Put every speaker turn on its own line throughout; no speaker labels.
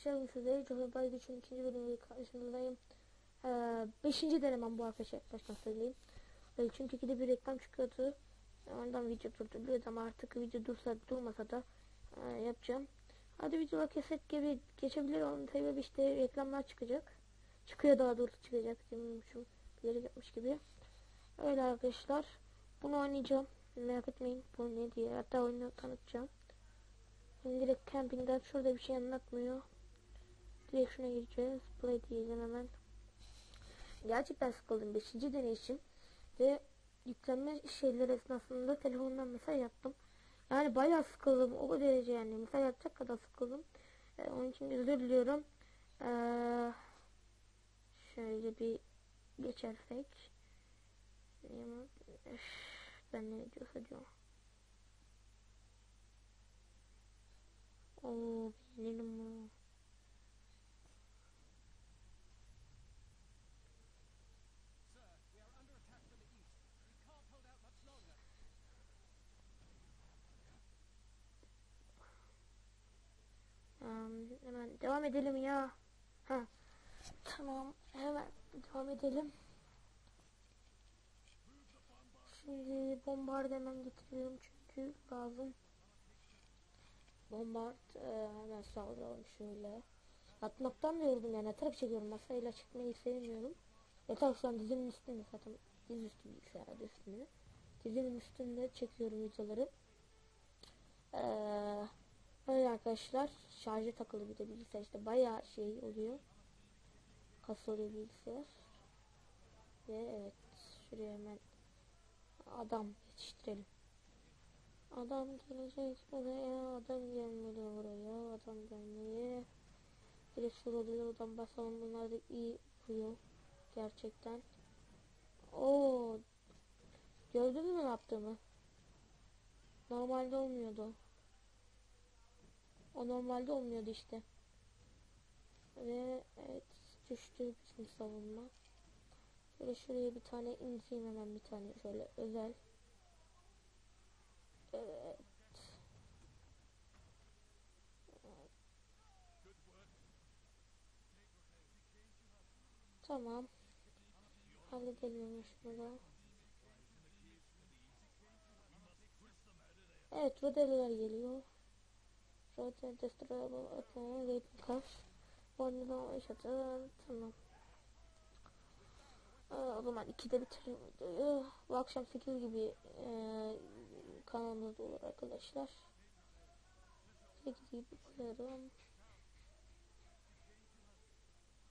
Arkadaşlar size Joe Bay Güç'ün ikinci bölümüyle karşınızdayım. Ee, beşinci denemem bu arkadaşlar baştan söyleyeyim. Ee, çünkü ikide bir reklam çıkıyordu. Ondan video durduruyordu ama artık video dursa durmasa da e, yapacağım. Hadi videolar keset gibi geçebilir onun sebebi işte reklamlar çıkacak. Çıkıyor daha doğrusu çıkacak diyormuşum. Bilerek yapmış gibi. Öyle arkadaşlar. Bunu oynayacağım. Merak etmeyin bu ne diye. Hatta oyunu tanıtacağım. Şimdi direkt campingden şurada bir şey anlatmıyor. Şuna gireceğiz. Play diyeceğim hemen. Gerçekten sıkıldım 5. deney için. Ve yüklenme şeyler esnasında telefondan mesaj yaptım. Yani bayağı sıkıldım. O derece yani. Mesaj yapacak kadar sıkıldım. Ee, onun için özür diliyorum. Ee, şöyle bir geçersek. Ben ne diyorsa diyorum. Oo binelim bunu. Um, hemen devam edelim ya. Ha. Tamam. Hemen devam edelim. Şimdi bombardıman getiriyorum çünkü lazım. Bombard e, hemen sağlayalım şöyle. Atmaktan da yoruldum yani taraf çekiyorum masayla çıkmayı sevmiyorum. Yatak şu an dizimin üstünde zaten diz üstü bilgisayarda üstünde. Dizimin üstünde çekiyorum videoları. Ee, öyle arkadaşlar şarja takılı bir de bilgisayar işte bayağı şey oluyor. Kasılıyor bilgisayar. Ve evet şuraya hemen adam yetiştirelim. Adam gelecek buraya, adam gelmeli buraya, adam gelmeli. De şurada oradan basalım bunlar da iyi vuruyor. Gerçekten. Oo. Gördün mü ne yaptığımı? Normalde olmuyordu. O normalde olmuyordu işte. Ve evet düştü bizim savunma. Şöyle şuraya bir tane indireyim hemen bir tane şöyle özel. Evet. Tamam. Halledelim şunu. Evet, rodeler geliyor. Rode destroyable weapon, replikas. Oyunu yaşatın. Tamam. Ee, o zaman ikide bitireyim videoyu. Bu akşam 8 gibi e, kanalımızda olur arkadaşlar. 8 gibi koyarım.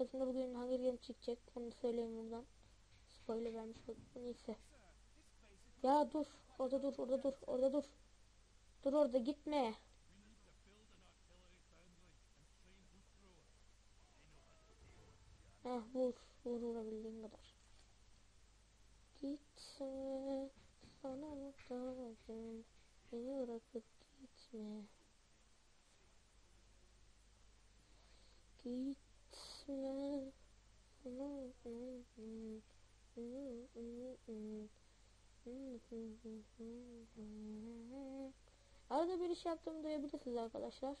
Aslında bugün Hunger Games çıkacak. Onu söyleyeyim buradan. Spoiler vermiş oldum. Neyse. Ya dur. Orada dur. Orada dur. Orada dur. Dur orada gitme. Heh vur. Vur vurabildiğin kadar. Gitme. Sana muhtacım. Beni bırakıp gitme. Gitme. Arada bir iş yaptığımı duyabilirsiniz arkadaşlar.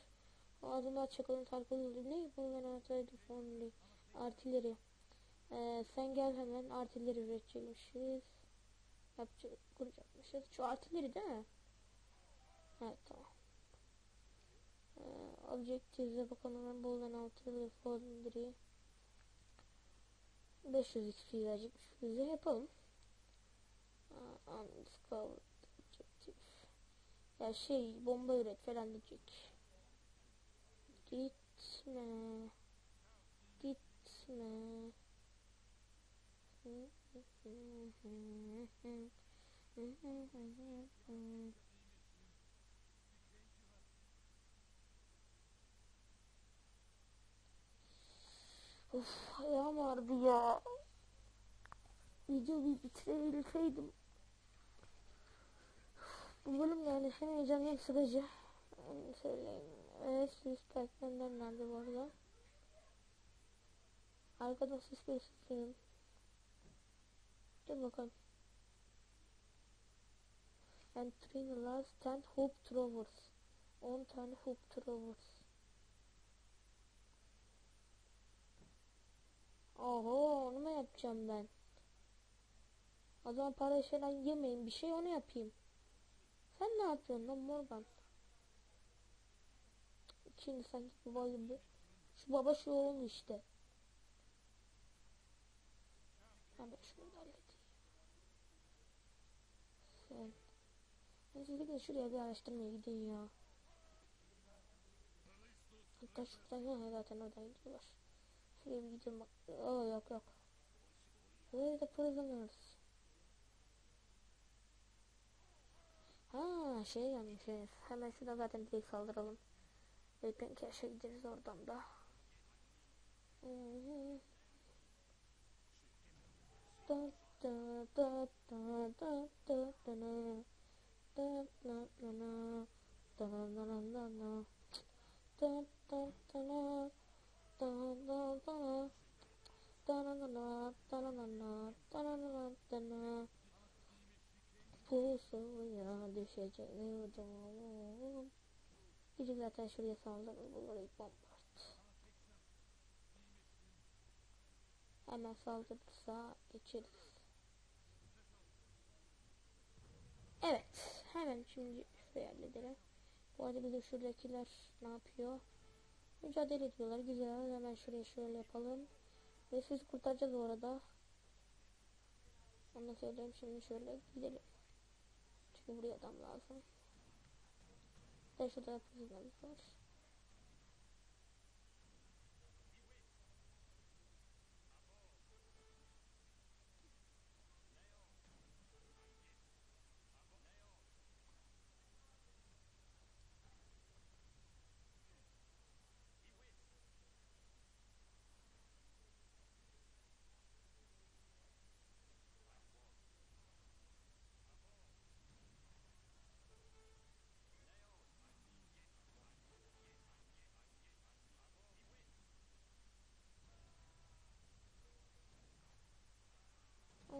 Ağzımda çakalın tarpıldı. Ne? Bu ben ataydım only. Artilleri. Ee, sen gel hemen artilleri üretecekmişiz. Yapacak, kuracakmışız. Şu artilleri değil mi? Evet tamam. Ee, Objectives'e bakalım hemen boldan altı foundry. 500 XP verecekmiş bize yapalım. Uh, undiscovered objective. Ya şey bomba üret falan diyecek. Gitme. Gitme. Of ayağım ağrıdı ya. Videoyu bitirebilseydim. Bu bölüm yani hem heyecanlı hem sıkıcı. Söyleyeyim. Evet Pac-Man'den nerede bu arada? Arkada siz senin. Dur bakalım. And three last 10 hoop throwers. 10 tane hoop throwers. Oho onu mu yapacağım ben? O zaman para falan yemeyin bir şey onu yapayım. Sen ne yapıyorsun lan Morgan? Şimdi sanki baba gibi. Şu baba şu oğul işte. Hemen şunu da halledeyim. Sen. Ben gidin şuraya bir araştırmaya gidin ya. Hatta şuradan ya zaten oradan gidiyorlar. Şuraya bir gidin bak. Oo yok yok. Where the prisoners? Ha şey yanlış evet. Hemen şuradan zaten direkt saldıralım. Ve Penkeş'e gideriz oradan da. Hı Pusuya düşeceğini doğum. Biri zaten şuraya saldırır bulur bombard. Hemen saldırırsa geçeriz. Evet. Hemen şimdi şuraya halledelim. Bu arada bir de şuradakiler ne yapıyor? Mücadele ediyorlar. Güzel. Hemen şuraya şöyle yapalım. Ve sizi kurtaracağız o arada. Onu söyleyeyim. Şimdi şöyle gidelim. Çünkü buraya adam lazım. Ve şurada yapımcılarımız var.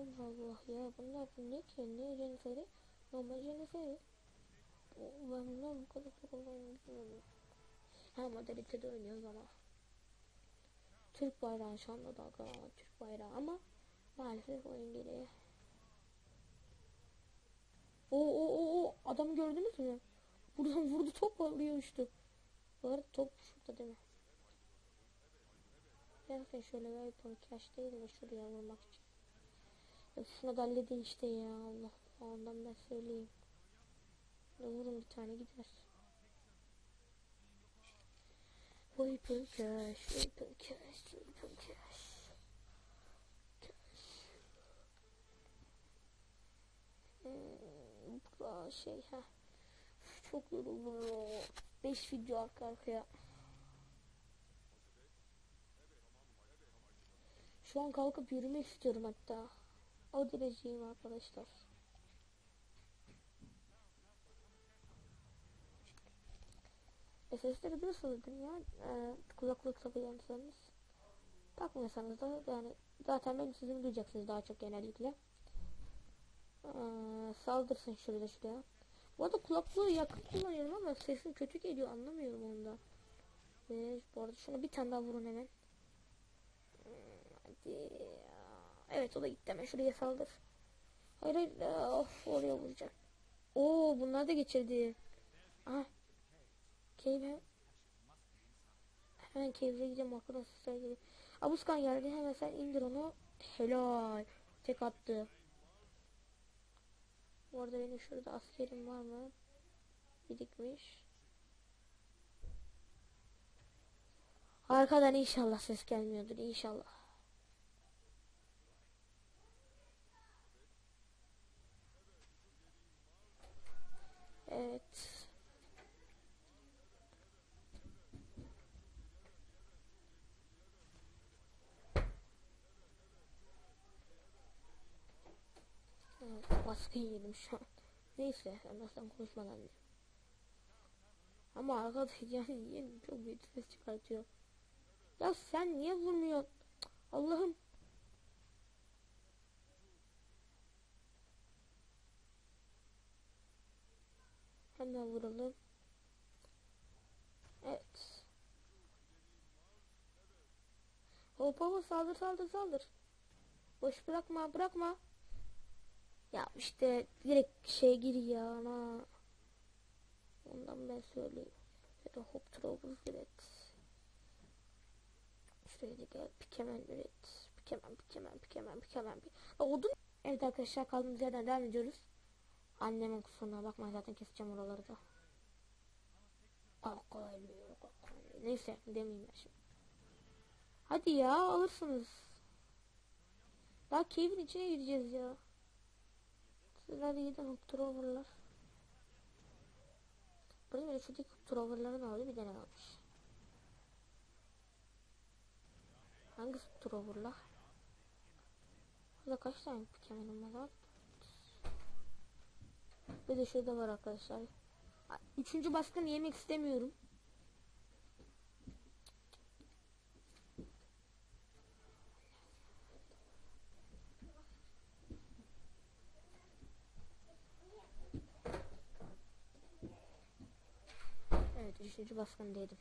Allah Allah. Ya bunlar bu ne ki? Ne jeniferi normal jeniferi ben bunlar bu kadar çok bilmiyorum. Ha modalitede oynuyoruz ama Türk bayrağı şu anda dalgalanan Türk bayrağı ama maalesef oyun gereği o o o o adam gördünüz mü? Buradan vurdu top alıyor uçtu bu arada top şurada değil mi? Gerçekten şöyle bir cache değil mi şuraya vurmak için ya şuna da halledin işte ya Allah ondan ben söyleyeyim. Vurun bir tane gider. Weapon cash, weapon cash, weapon cash. Cash. Hmm, bura şey ha. Çok yoruldum ya. 5 video arka arkaya. Şu an kalkıp yürümek istiyorum hatta. O dereceyim arkadaşlar. SS'leri biliyorsunuz ya? Ee, kulaklık takıyorsanız. Takmıyorsanız da yani zaten benim sesimi duyacaksınız daha çok genellikle. Ee, saldırsın şurada şuraya. Bu arada kulaklığı yakın kullanıyorum ama sesim kötü geliyor anlamıyorum onda. Ve bu arada şuna bir tane daha vurun hemen. Hmm, hadi. Evet o da gitti hemen şuraya saldır. Hayır hayır of oraya vuracak. Oo bunlar da geçirdi. Aha. Cave hemen cave'e gideceğim arkadaşlar gibi. Abuskan geldi hemen sen indir onu. Helal. Tek attı. Bu arada benim şurada askerim var mı? Birikmiş. Arkadan inşallah ses gelmiyordur inşallah. Evet. Evet, baskın yedim şu an. Neyse, anlasam konuşmadan. Ama arkadaş yani niye çok büyük ses çıkartıyor. Ya sen niye vurmuyorsun? Allah'ım. Hemen vuralım. Evet. Hop hop saldır saldır saldır. Boş bırakma bırakma. Ya işte direkt şey gir ya ana. Ondan ben söyleyeyim. Ya da hop trouble üret. Şuraya da gel pikemen üret. Pikemen pikemen pikemen pikemen. Pi- Oldu. Evet arkadaşlar kaldığımız yerden devam ediyoruz. Annemin kusuruna bakma zaten keseceğim oraları da. Neyse demeyeyim ben şimdi. Hadi ya alırsınız. Daha cave'in içine gireceğiz ya. Sizler de gidin hook troverlar. Burada böyle şuradaki hook troverların ne bir tane kalmış. Hangisi hook troverlar? Burada kaç tane Pikemen'im var? Bir de şurada var arkadaşlar. Üçüncü baskın yemek istemiyorum. Evet üçüncü baskın dedim.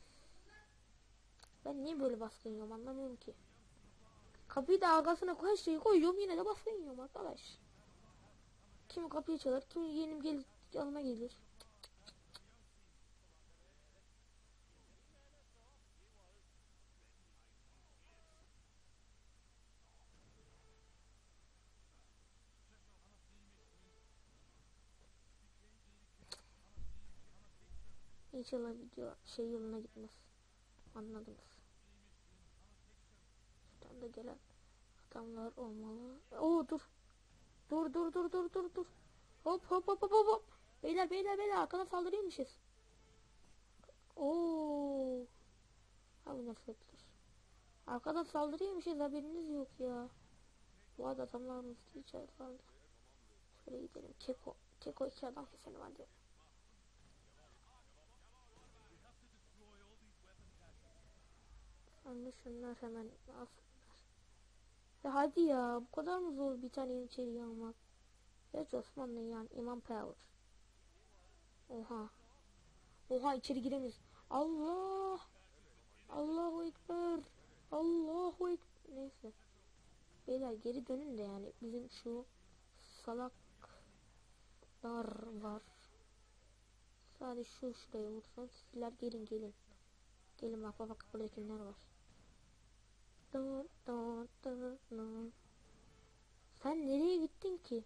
Ben niye böyle baskın yiyorum anlamıyorum ki. Kapıyı da arkasına koy şeyi koyuyorum yine de baskın yiyorum arkadaş. Kim kapıyı çalar, kim yeğenim gelir yanıma gelir. İnşallah video şey yoluna gitmez. Anladınız. Şuradan da gelen adamlar olmalı. Oo dur. Dur dur dur dur dur dur. Hop hop hop hop hop. Beyler beyler beyler arkadan saldırıyormuşuz. Oo. Abi nasıl yapılır? Arkadan saldırıyormuşuz haberiniz yok ya. Bu arada adamlarımız içeride kaldı. Şöyle gidelim. Keko. Keko iki adam diyor. Anne şunlar hemen alsınlar. Ya hadi ya bu kadar mı zor bir tane yeniçeri almak? Gerçi Osmanlı yani İmam Power. Oha. Oha içeri giremeyiz. Allah. Allahu Ekber. Allahu Ekber. Neyse. Beyler geri dönün de yani bizim şu salaklar var. Sadece şu şuraya vursun. Sizler gelin gelin. Gelin bak bak burada kimler var. Sen nereye gittin ki?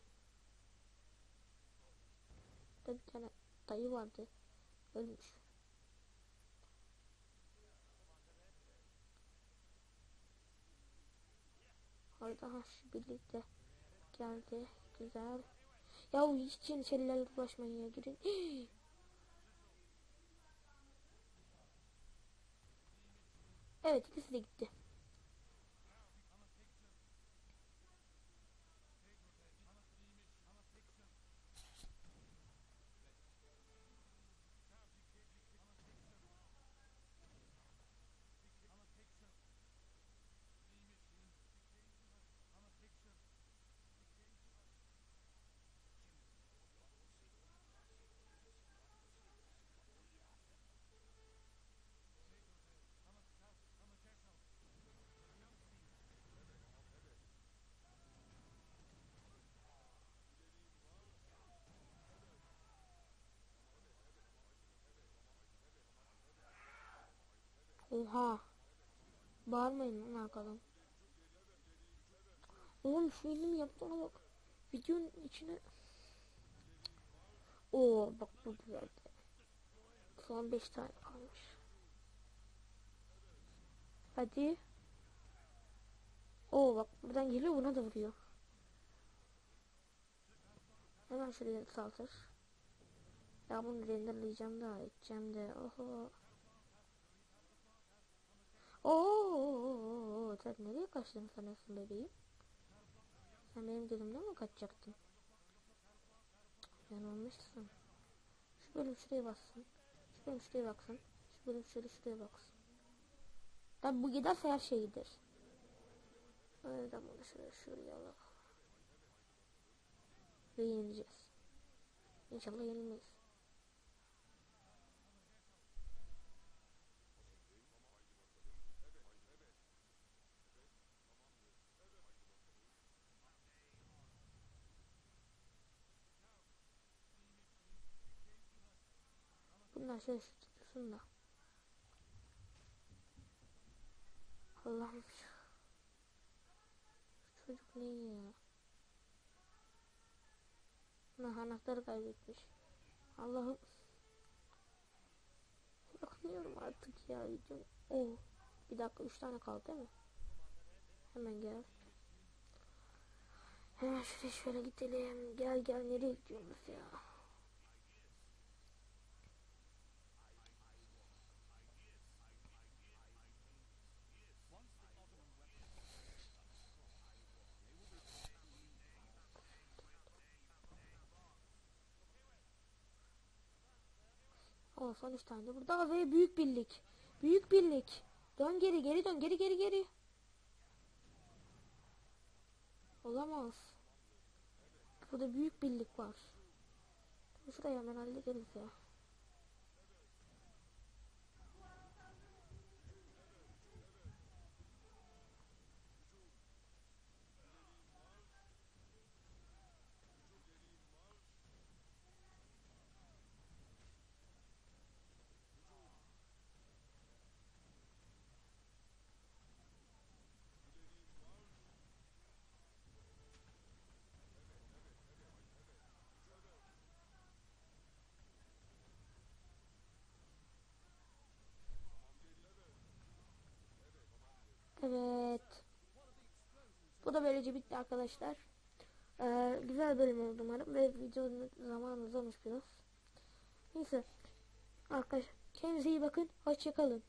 Burada bir tane dayı vardı. Ölmüş. Orada ha şu birlikte geldi. Güzel. Ya hiç yeniçerilerle uğraşmayın ya girin. Evet ikisi de gitti. Oha. Bağırmayın lan arkadan. Oğlum şu elimi yaptığına bak. Videonun içine... Oo bak bu güzeldi. Son 5 tane kalmış. Hadi. Oo bak buradan geliyor buna da vuruyor. Hemen şuraya saltır. Ya bunu renderlayacağım da edeceğim de. Oho. Oo, sen nereye kaçtın sanıyorsun bebeğim? Sen benim gözümden mi kaçacaktın? Yanılmışsın. Şu bölüm şuraya bassın. Şu bölüm şuraya baksın. Şu bölüm şöyle şuraya baksın. Tabi bu giderse her şey gider. Öyle bunu şuraya şuraya alalım. Ve yenileceğiz. İnşallah yenilmeyiz. Bunlar şöyle tutsun da. Allah'ım. Çocuk ne ya? Ne anahtarı kaybetmiş. Allah'ım. Bakmıyorum artık ya video. Oh. Bir dakika 3 tane kaldı değil mi? Hemen gel. Hemen şuraya şöyle gidelim. Gel gel nereye gidiyoruz ya? O son üç tane de burada ve büyük birlik. Büyük birlik. Dön geri geri dön geri geri geri. Olamaz. Burada büyük birlik var. Şurayı hemen hallederiz ya. Evet. Bu da böylece bitti arkadaşlar. Ee, güzel bölüm oldu umarım ve videonun zamanı uzamış biraz. Neyse. Arkadaşlar kendinize iyi bakın. Hoşçakalın.